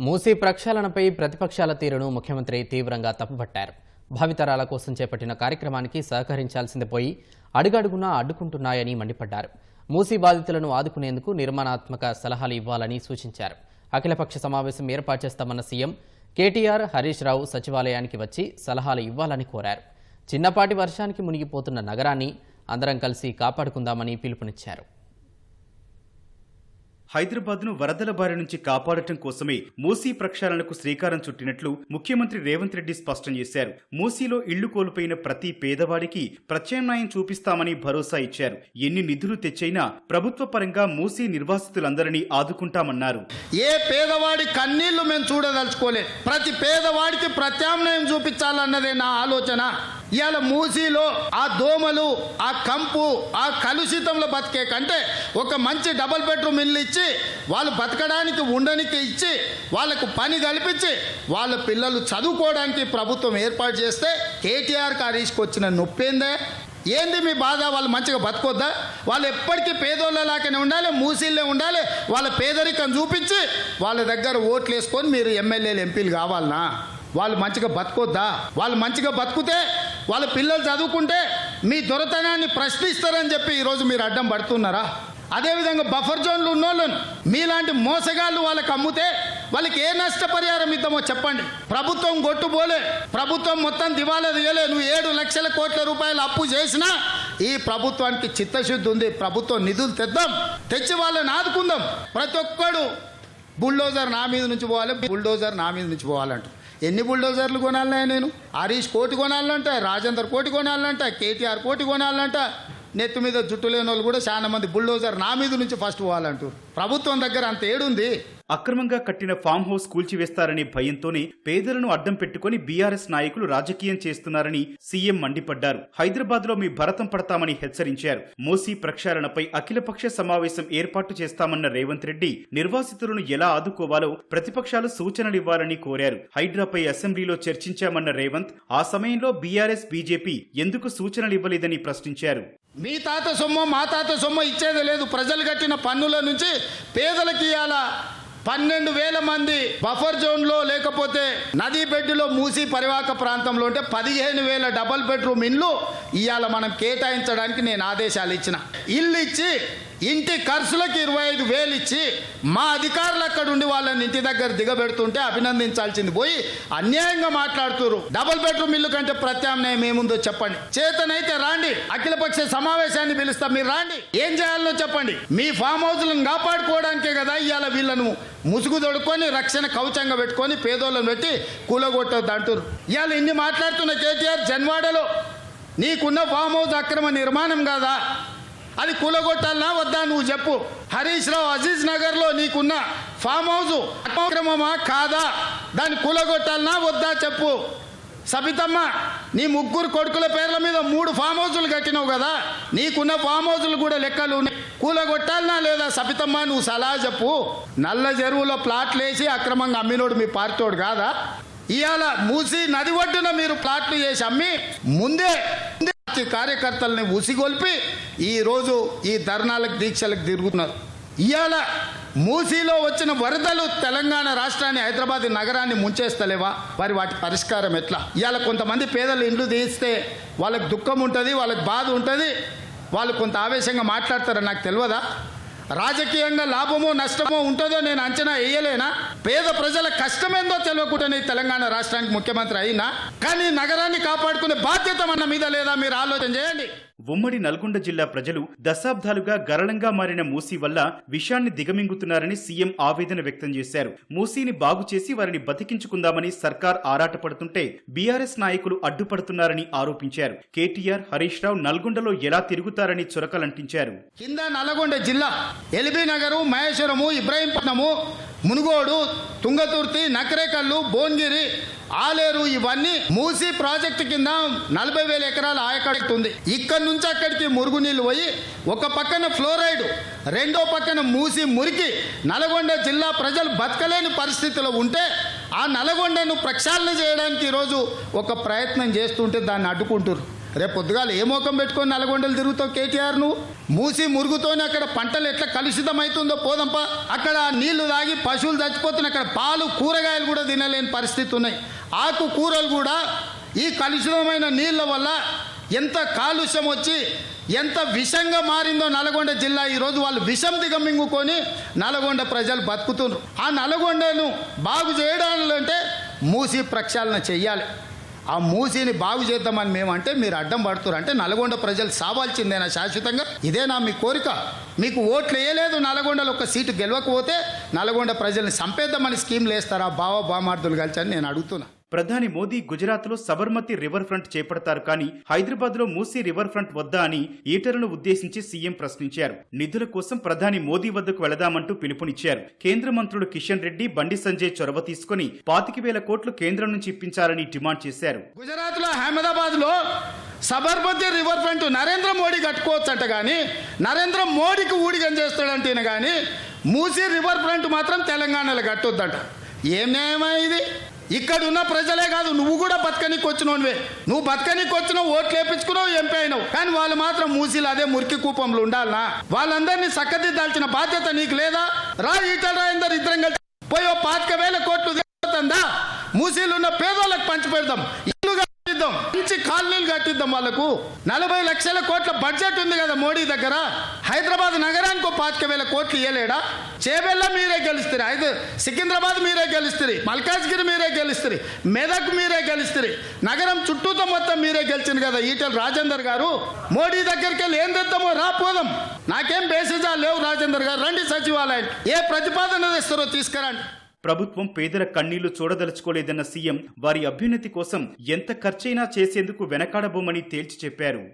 మూసీ ప్రక్షాళనపై ప్రతిపక్షాల తీరును ముఖ్యమంత్రి తీవ్రంగా తప్పుపట్టారు. భావితరాల కోసం చేపట్టిన కార్యక్రమానికి సహకరించాల్సింది పోయి అడుగడుగునా అడ్డుకుంటున్నాయని మండిపడ్డారు. మూసీ బాధితులను ఆదుకునేందుకు నిర్మాణాత్మక సలహాలు ఇవ్వాలని సూచించారు. అఖిలపక్ష సమావేశం ఏర్పాటు చేస్తామన్న సీఎం కేటీఆర్ హరీష్ రావు సచివాలయానికి వచ్చి సలహాలు ఇవ్వాలని కోరారు. చిన్నపాటి వర్షానికి మునిగిపోతున్న నగరాన్ని అందరం కలిసి కాపాడుకుందామని పిలుపునిచ్చారు. హైదరాబాద్ను వరదల బారి నుంచి కాపాడటం కోసమే మూసీ ప్రక్షాళనకు శ్రీకారం చుట్టినట్లు ముఖ్యమంత్రి రేవంత్ రెడ్డి స్పష్టం చేశారు. మూసీలో ఇళ్ళు కోల్పోయిన ప్రతి పేదవాడికి ప్రత్యామ్నాయం చూపిస్తామని భరోసా ఇచ్చారు. ఎన్ని నిధులు తెచ్చైనా ప్రభుత్వ పరంగా మూసీ నిర్వాసితులందరినీ ఆదుకుంటామన్నారు. ఏ పేదవాడి కన్నీళ్ళు మేము చూడదలుచుకోలేదు. ప్రతి పేదవాడికి ప్రత్యామ్నాయం చూపించాలన్నదే నా ఆలోచన. ఇవాళ మూసీలో ఆ దోమలు ఆ కంపు ఆ కలుషితంలో బతికే కంటే ఒక మంచి డబుల్ బెడ్రూమ్ ఇల్లు ఇచ్చి వాళ్ళు బతకడానికి ఉండనికి ఇచ్చి వాళ్ళకు పని కల్పించి వాళ్ళ పిల్లలు చదువుకోవడానికి ప్రభుత్వం ఏర్పాటు చేస్తే కేటీఆర్ హరీష్కి వచ్చిన నొప్పేందే? ఏంది మీ బాధ? వాళ్ళు మంచిగా బతకొద్దా? వాళ్ళు ఎప్పటికీ పేదోళ్ళలాగానే ఉండాలి మూసీళ్ళే ఉండాలి వాళ్ళ పేదరికం చూపించి వాళ్ళ దగ్గర ఓట్లు వేసుకొని మీరు ఎమ్మెల్యేలు ఎంపీలు కావాలనా? వాళ్ళు మంచిగా బతకొద్దా? వాళ్ళు మంచిగా బతుకుతే వాళ్ళ పిల్లలు చదువుకుంటే మీ దొరతనాన్ని ప్రశ్నిస్తారని చెప్పి ఈరోజు మీరు అడ్డం పడుతున్నారా? అదేవిధంగా బఫర్ జోన్లు ఉన్నోళ్ళను మీలాంటి మోసగాళ్ళు వాళ్ళకి అమ్ముతే వాళ్ళకి ఏ నష్టపరిహారం ఇద్దామో చెప్పండి. ప్రభుత్వం గొట్టుపోలే ప్రభుత్వం మొత్తం దివాలా తీయలే. నువ్వు ఏడు లక్షల కోట్ల రూపాయలు అప్పు చేసినా ఈ ప్రభుత్వానికి చిత్తశుద్ధి ఉంది. ప్రభుత్వం నిధులు తెద్దాం. తెచ్చి వాళ్ళని ఆదుకుందాం. ప్రతి ఒక్కడు బుల్డోజర్ నా మీద నుంచి పోవాలి. బుల్డోజర్ నా మీద నుంచి పోవాలంట ఎన్ని బుల్డోజర్లు కొనాలన్నా నేను? హరీష్ కోటి కొనాలంట రాజేందర్ కోటి కొనాలంట కేటీఆర్ కోటి కొనాలంట నెత్తి మీద జుట్టు లేని వాళ్ళు కూడా చాలా మంది బుల్డోజర్ నా మీద నుంచి ఫస్ట్ పోవాలంటారు ప్రభుత్వం దగ్గర అంత ఏడుంది. అక్రమంగా కట్టిన ఫామ్ హౌస్ కూల్చివేస్తారనే భయంతోనే పేదలను అడ్డం పెట్టుకుని బీఆర్ఎస్ నాయకులు రాజకీయం చేస్తున్నారని సీఎం మండిపడ్డారు. హైదరాబాద్లో మీ భరతం పడతామని హెచ్చరించారు. మూసీ ప్రక్షాళనపై అఖిలపక్ష సమావేశం ఏర్పాటు చేస్తామన్న రేవంత్ రెడ్డి నిర్వాసితులను ఎలా ఆదుకోవాలో ప్రతిపక్షాలు సూచనలు ఇవ్వాలని కోరారు. హైడ్రాపై అసెంబ్లీలో చర్చించామన్న రేవంత్ ఆ సమయంలో బీఆర్ఎస్ బీజేపీ ఎందుకు సూచనలివ్వలేదని ప్రశ్నించారు. మీ తాత సొమ్ము మా తాత సొమ్ము ఇచ్చేది లేదు. ప్రజలు కట్టిన పన్నుల నుంచి పేదలకి ఇవ్వాలా పన్నెండు వేల మంది బఫర్ జోన్లో లేకపోతే నదీ బెడ్డులో మూసి పరివాహక ప్రాంతంలో ఉంటే పదిహేను వేల డబల్ బెడ్రూమ్ ఇల్లు ఇవాళ మనం కేటాయించడానికి నేను ఆదేశాలు ఇచ్చిన. ఇల్లు ఇచ్చి ఇంటి ఖర్చులకు ఇరవై ఐదు వేలు ఇచ్చి మా అధికారులు అక్కడ ఉండి వాళ్ళని ఇంటి దగ్గర దిగబెడుతుంటే అభినందించాల్సింది పోయి అన్యాయంగా మాట్లాడుతున్నారు డబుల్ బెడ్రూమ్ ఇల్లు కంటే ప్రత్యామ్నాయం ఏముందో చెప్పండి. చేతనైతే రాండి. అఖిలపక్ష సమావేశాన్ని పిలుస్తా మీరు రాండి. ఏం చేయాలనో చెప్పండి. మీ ఫామ్ హౌస్లను కాపాడుకోవడానికే కదా ఇవాళ వీళ్ళను. ముసుగు తొడుక్కొని రక్షణ కవచంగా పెట్టుకొని పేదోళ్ళను పెట్టి కూలగొట్టద్దు అంటారు ఇవాళ ఇన్ని మాట్లాడుతున్న కేటీఆర్ జన్వాడలో నీకున్న ఫామ్ హౌస్ అక్రమ నిర్మాణం కాదా? అది కూలగొట్టాలనా వద్దా నువ్వు చెప్పు. హరీష్ రావు అజీజ్ నగర్లో నీకున్న ఫామ్ హౌస్ అక్రమమా కాదా? దాన్ని కూలగొట్టాలనా వద్దా చెప్పు. సబితమ్మ నీ ముగ్గురు కొడుకుల పేర్ల మీద మూడు ఫామ్ హౌజులు కట్టినావు కదా? నీకున్న ఫామ్ హౌజులు కూడా లెక్కలు ఉన్నాయి. కూలగొట్టాలనా లేదా సబితమ్మ నువ్వు సలహా చెప్పు. నల్ల చెరువులో ప్లాట్లు వేసి అక్రమంగా అమ్మినోడు మీ పార్టీోడు కాదా? ఇవాళ మూసి నది ఒడ్డున మీరు ప్లాట్లు చేసి అమ్మి ముందే కార్యకర్తల్ని ఉసిగొల్పి ఈరోజు ఈ ధర్నాలకు దీక్షలకు తిరుగుతున్నారు. ఇవాళ మూసీలో వచ్చిన వరదలు తెలంగాణ రాష్ట్రాన్ని హైదరాబాద్ నగరాన్ని ముంచేస్తలేవా? మరి వాటి పరిష్కారం ఎట్లా? ఇవాళ కొంతమంది పేదలు ఇండ్లు తీస్తే వాళ్ళకి దుఃఖం ఉంటుంది వాళ్ళకి బాధ ఉంటుంది. వాళ్ళు కొంత ఆవేశంగా మాట్లాడతారో నాకు తెలియదా? రాజకీయంగా లాభమో నష్టమో ఉంటుందో నేను అంచనా వేయలేనా? పేద ప్రజల కష్టమేందో తెలియకుండానే తెలంగాణ రాష్ట్రానికి ముఖ్యమంత్రి అయినా కానీ నగరాన్ని కాపాడుకునే బాధ్యత మన మీద లేదా మీరు ఆలోచన చేయండి. ఉమ్మడి నల్గొండ జిల్లా ప్రజలు దశాబ్దాలుగా గరళంగా మారిన మూసీ వల్ల విషాన్ని దిగమింగుతున్నారని సీఎం ఆవేదన వ్యక్తం చేశారు. మూసీని బాగు చేసి వారిని బతికించుకుందామని సర్కార్ ఆరాటపడుతుంటే బీఆర్ఎస్ నాయకులు అడ్డుపడుతున్నారని ఆరోపించారు. కేటీఆర్ హరీష్ రావు నల్గొండలో ఎలా తిరుగుతారని చురకలంటించారు. కింద నల్గొండ జిల్లా ఎల్బీ నగరు మహేశ్వరము ఇబ్రాహీంపట్నము మునుగోడు తుంగతుర్తి నకరేకల్లు భువనగిరి ఆలేరు ఇవన్నీ మూసి ప్రాజెక్టు కింద నలభై వేల ఎకరాల ఆయకడుతుంది ఉంది. ఇక్కడ నుంచి అక్కడికి మురుగునీళ్ళు పోయి ఒక పక్కన ఫ్లోరైడ్ రెండో పక్కన మూసి మురికి నల్గొండ జిల్లా ప్రజలు బతకలేని పరిస్థితిలో ఉంటే ఆ నల్గొండను ప్రక్షాళన చేయడానికి ఈరోజు ఒక ప్రయత్నం చేస్తుంటే దాన్ని అడ్డుకుంటారు రేపు పొద్దుగాలు ఏ మోకం పెట్టుకొని నల్గొండలు తిరుగుతావు కేటీఆర్ నువ్వు మూసి మురుగుతోనే అక్కడ పంటలు ఎట్లా కలుషితమవుతుందో పోదంపా. అక్కడ నీళ్ళు తాగి పశువులు చచ్చిపోతున్నాయి అక్కడ పాలు కూరగాయలు కూడా తినలేని పరిస్థితి ఉన్నాయి. ఆకు కూరలు కూడా ఈ కలుషితమైన నీళ్ళ వల్ల ఎంత కాలుష్యం వచ్చి ఎంత విషంగా మారిందో నల్గొండ జిల్లా ఈరోజు వాళ్ళు విషం దిగమింగుకొని నల్గొండ ప్రజలు బతుకుతున్నారు. ఆ నల్గొండను బాగు చేయడాలంటే మూసి ప్రక్షాళన చెయ్యాలి. ఆ మూసీని బాగు చేద్దామని మేమంటే మీరు అడ్డం పడుతున్నారు అంటే నల్గొండ ప్రజలు సావాల్సిందేనా శాశ్వతంగా? ఇదేనా మీ కోరిక. మీకు ఓట్లు వేయలేదు నల్గొండలో ఒక సీటు గెలవకపోతే నల్గొండ ప్రజల్ని సంపేద్దామని స్కీమ్లు వేస్తారా? బావ బామార్థులు కలిసి అని నేను అడుగుతున్నా. ప్రధాని మోదీ గుజరాత్లో సబర్మతి రివర్ ఫ్రంట్ చేపడతారు కానీ హైదరాబాద్లో మూసీ రివర్ ఫ్రంట్ వద్దా అని ఈటలను ఉద్దేశించి సీఎం ప్రశ్నించారు. నిధుల కోసం ప్రధాని మోదీ వద్దకు వెళదామంటూ పిలుపునిచ్చారు. కేంద్ర మంత్రులు కిషన్ రెడ్డి బండి సంజయ్ చొరవ తీసుకుని పాతిక వేల కోట్లు కేంద్రం నుంచి ఇప్పించాలని డిమాండ్ చేశారు. గుజరాత్లో అహ్మదాబాద్లో సబర్మతి రివర్ ఫ్రంట్ నరేంద్ర మోడీ కట్టుకోవచ్చంట కానీ నరేంద్ర మోడీకి ఊడిగం చేస్తాడంటేనే కానీ మూసీ రివర్ ఫ్రంట్ మాత్రం తెలంగాణలో కట్టొద్దంట. ఏం న్యాయమా ఇది? ఇక్కడ ఉన్న ప్రజలే కాదు నువ్వు కూడా బతకనికి వచ్చినవే నువ్వు బతకనికి వచ్చినావు ఓట్లు వేపించుకున్నావు ఎంపీ అయినావు. కానీ వాళ్ళు మాత్రం మూసీలు అదే మురికి కూపంలో ఉండాలనా? వాళ్ళందరినీ చక్కదిద్దాల్సిన బాధ్యత నీకు లేదా? రా ఈటల రాయందరు ఇద్దరం కలిసి. పోయి పాతిక వేల కోట్లు మూసీలున్న మూసీలు ఉన్న పేదోళ్ళకి పంచిపెడదాం మంచి కాలనీలు కట్టిద్దాం వాళ్ళకు. నలభై లక్షల కోట్ల బడ్జెట్ ఉంది కదా మోడీ దగ్గర. హైదరాబాద్ నగరానికి పాతిక వేల కోట్లు ఇవ్వలేడా చేబెల్ల మీరే గెలుస్తారు అయితే సికింద్రాబాద్ మీరే గెలుస్తారు మల్కాజ్గిరి మీరే గెలుస్తారు మెదక్ మీరే గెలుస్తారు నగరం చుట్టూతో మొత్తం మీరే గెలిచింది కదా ఈటల రాజేందర్ గారు. మోడీ దగ్గరికి వెళ్ళి ఏం తెద్దామో రా పోదాం. నాకేం బేసిజా లేవు రాజేందర్ గారు. రండి సచివాలయం. ఏ ప్రతిపాదన తెస్తారో తీసుకురండి. ప్రభుత్వం పేదల కన్నీళ్ళు చూడదలుచుకోలేదన్న సీఎం వారి అభ్యున్నతి కోసం ఎంత ఖర్చైనా చేసేందుకు వెనకాడబోమని తేల్చి చెప్పారు.